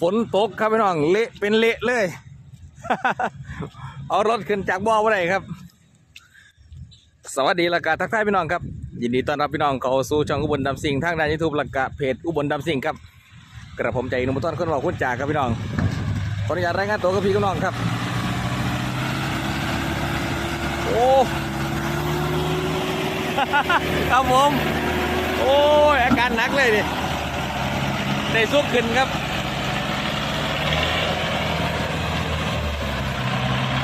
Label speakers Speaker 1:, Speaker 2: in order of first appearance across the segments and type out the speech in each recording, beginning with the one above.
Speaker 1: ฝนตกครับพี่น้องเละเป็นเละเลย เอารถขึ้นจากบ่อมาได้ครับ สวัสดีละกาทักทายพี่น้องครับ ยินดีต้อนรับพี่น้องเข้าสู่ช่องอุบลดำสิงทางด้านยูทูบละกะเพจอุบลดำสิงครับ กระผมใจนุ่มต้นคนบอกคุณจ่าครับพี่น้องขออนุญาตรายงานตัวกับพี่กับน้องครับ โอ้ครับผมโอ้ยอาการหนักเลยดิได้ซุกขึ้นครับ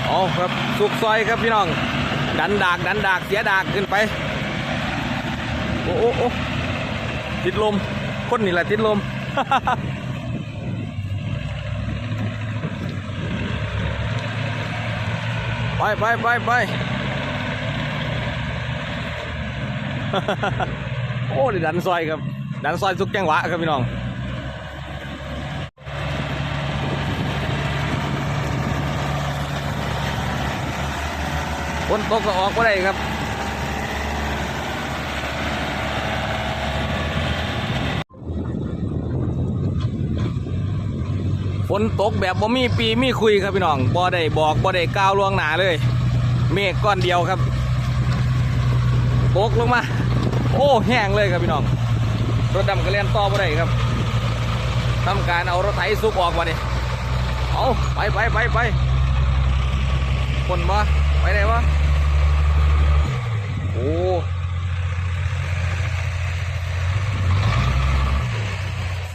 Speaker 1: เอาครับสุกซอยครับพี่น้อง ดันดากดันดากเสียดากขึ้นไป โอ้โอ้โอ้ติดลมคนนี่แหละติดลมไปไปไปไปโอ้ดิดันซอยครับ ดันซอยสุกแกงหวะครับพี่น้อง คนตกก็ออกก็ได้ครับฝนตกแบบบ่มีปีมีคุยครับพี่น้องบ่ได้บอกบ่ได้กล่าวล่วงหนาเลย เมฆก้อนเดียวครับตกลงมา โอ้แห้งเลยครับพี่น้อง รถดำกระเล่นต่อบ่ได้ครับทำการเอารถไถซุกออกมาดิเอาไปไปไปไปคนมาไปไหนวะ โอ้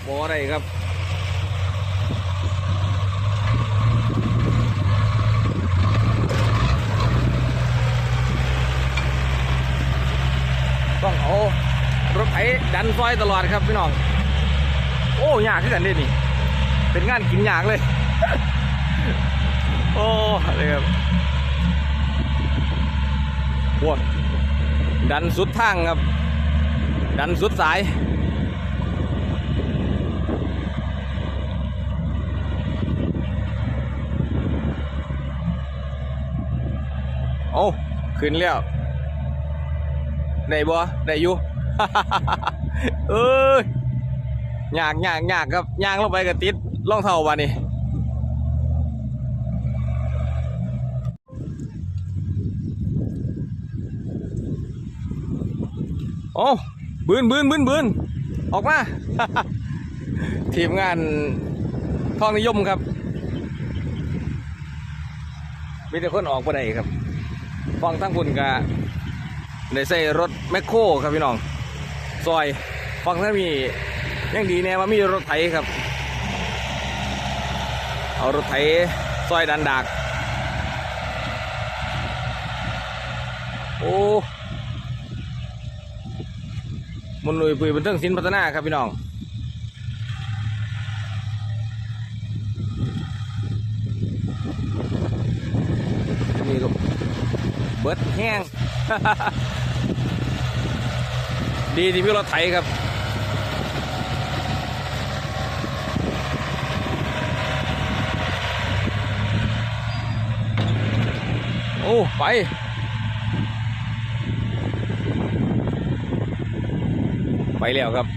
Speaker 1: บ่ได้ครับต้องเอารถไถดันซอยตลอดครับพี่น้อง โอ้ยากขึ้นกันเด้นี่ เป็นงานกินยากเลย โอ้เลยครับว้ย ดันสุดทางครับ ดันสุดสาย โอ้ขึ้นแล้วได้บ่ได้อยู่เอ้ยยากยากยากครับยางลงไปกับติดล่องเท่าบานี่ อ้บืนบืนบืนบืนออกมา ทีมงานทองนิยมครับมีแต่คนออกไปได้ครับฟังทั้งคุณกะได้ใส่รถแมคโครครับพี่น้อง ซอยฟังถ้ามียังดีแน่ว่ามีรถไถครับ เอารถไถซอยดันดาก โอ้ มนลุยปุยเป็นเรื่องสินพัฒนาครับพี่น้องนี่ก็เบิดแห้ง ดีที่พี่รถไถครับโอ้ไป ไปแล้วครับ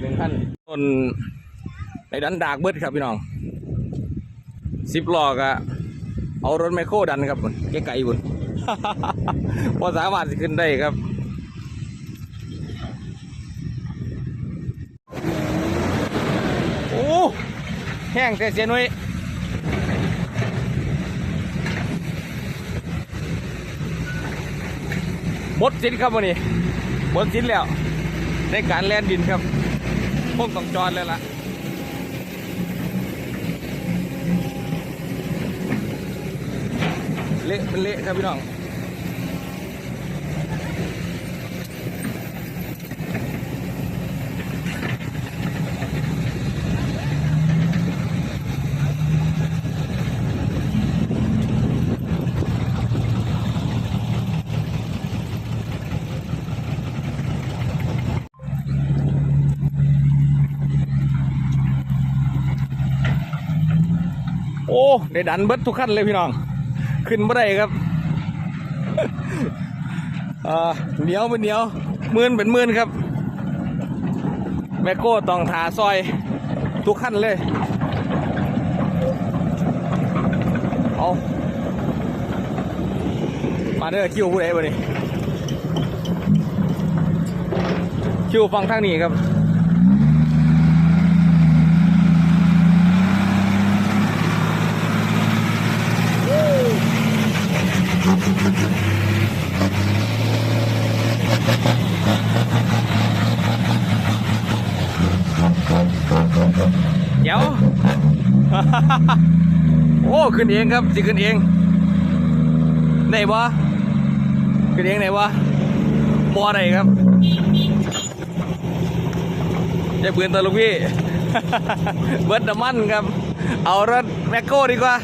Speaker 1: หนึ่งขั้นต้นในดันดากเบิดครับพี่น้องสิบล้อกะเอารถไมคโครดันครับแกไก่บุญพอสามารถสิขึ้นได้ครับโอ้แห้งแต่เสียหนุ่ยหมดสิ้นครับวันนี้หมดสิ้นแล้ว ในการแล่นดินครับพวกต้องจอดเลยล่ะเละเป็นเละครับพี่น้อง ได้ดันเบิดทุกขั้นเลยพี่น้อง ขึ้นบ่ได้ครับเหนียวเป็นเหนียวมื่นเป็นมื่นครับ แมโก้ต้องถาซอยทุกขั้นเลยเอามาเด้อคิวผู้ใดบ่นี่คิวฟังทางนี้ครับ ขึ้นเองครับสิขึ้นเองได้บ่ขึ้นเองได้บ่บ่ได้ครับจะปืนตัวลูกพี่ เบิร์ดน้ำมันครับ เอารถแมคโครดีกว่า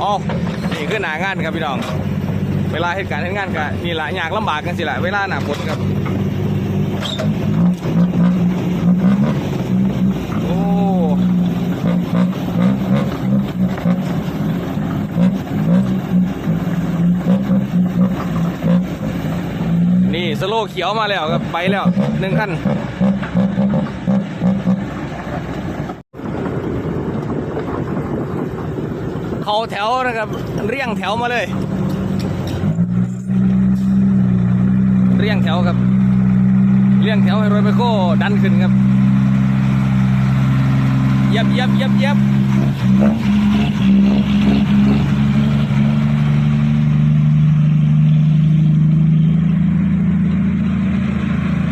Speaker 1: อ๋อนี่คือหนางานครับพี่น้อง เวลาเหตุการณ์เหตุงานกันนี่ละยากลำบากกันสิละเวลาหนาฝนครับ โอ้ นี่ สโลเขียวมาแล้วครับไปแล้วหนึ่งขั้นเขาแถวนะครับ เรียงแถวมาเลย เรียงแถวครับ เรียงแถวให้รถไมโครดันขึ้นครับย็บย็บเย็บเย็บ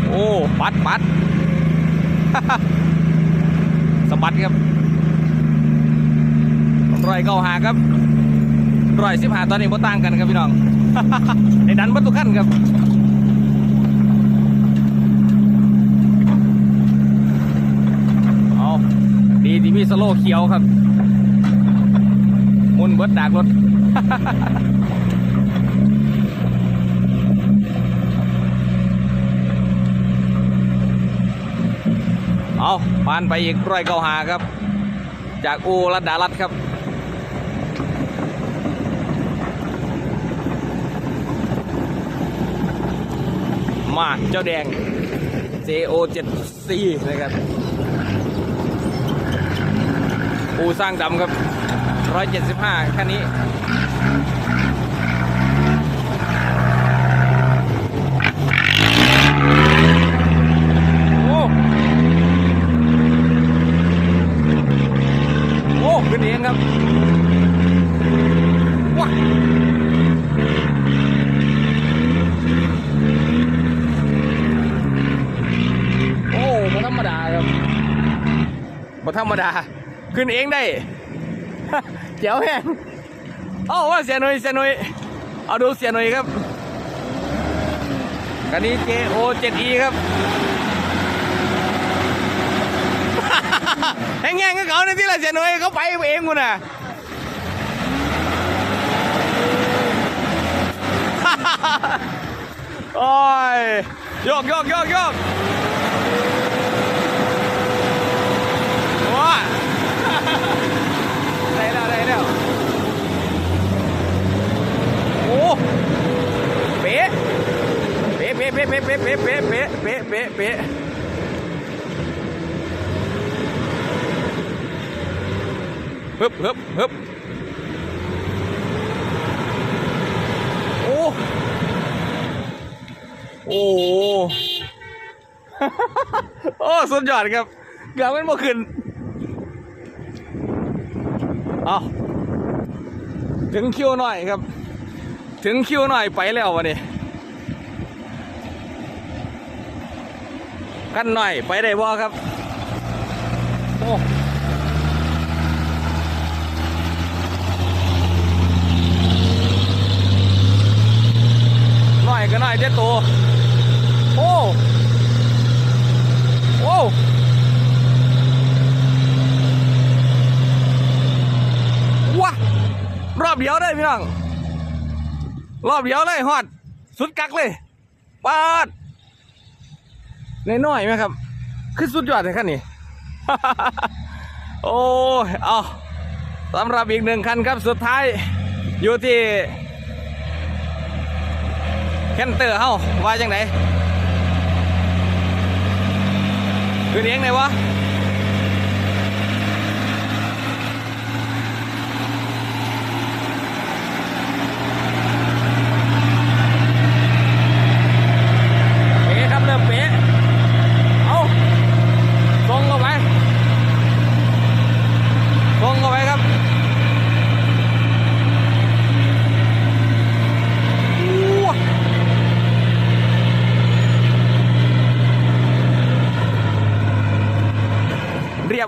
Speaker 1: โอ้ ปัดปัดสบัดครับรอยเก้าหาครับรอยสิบหาตอนนี้บ่ต่างกันครับพี่น้องในดันบัตุขั้นครับเอาดีที่มีสโลเขียวครับมุนเบิดดากรถ เอาผ่านไปอีกร้อยเก้าหาครับ จากอูรัดดารัดครับมาเจ้าแดง JO7C นะครับอูสร้างดำครับ 175แค่นี้อ้ โอ้ขึ้นเองครับ ว้าโอ้บ่ธรรมดาครับบ่ธรรมดา ขึ้นเองได้ เจ๋วแห้งเอ้ว่าเสียหน่อยเสียหน่อยเอาดูเสียหน่อยครับคันนี้ JO 7E ครับแห้งแห้งก็เขาในที่ละเสียหน่อยเขาไปเองกูน่ะโอ้ยโยกโยกโยกโยกว้า ได้แล้วได้แล้ว โอ้เป๊ะเป๊ะเป๊ะเป๊ะเป๊ะเป๊ะเป๊ะเป๊ะเป๊ะเป๊ะเป๊ะเป๊ะฮึบฮึบฮึบโอ้โอ้โหโอ้สุดยอดครับเกือบมันบ่ขึ้นเอาถึงคิวหน่อยครับ ถึงคิวหน่อยไปแล้ววะนี่กันหน่อยไปได้บ่ครับ โอ้หน่อยก็หน่อยเด็ดโตวโอ้โอ้ว้ารอบเดียวได้พี่น้อง รอบเดียวเลยฮอด สุดกักเลยปาดในน้อยไหมครับ คือสุดยอดเลยคันนี้ โอ้ยเอาสำหรับอีกหนึ่งคันครับสุดท้าย อยู่ที่แคนเตอร์เฮ้าว่าจังไหนคือเลี้ยงไหนวะ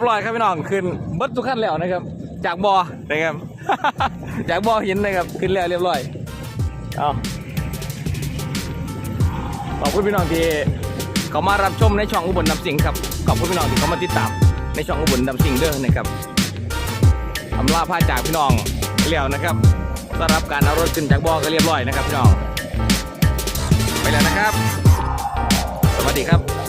Speaker 1: บร้ อยครับพี่น้องขึ้นเบิดทุกขั้นแล้วนะครับ จากบอนะครับ จากบอหินนะครับขึ้นแล้วเรียบร้อยเอาขอบคุณพี่น้องที่เขามารับชมในช่องอุบลนำสิ่งครับขอบคุณพี่น้องที่เขามาติดตามในช่องอุบลนำสิ่งเด้อนะครับอำลาพาจากพี่น้องเลี้ยวนะครับสำหรับการเอารถขึ้นจากบอก็เรียบร้อยนะครับพี่น้องไปแล้วนะครับ สวัสดีครับ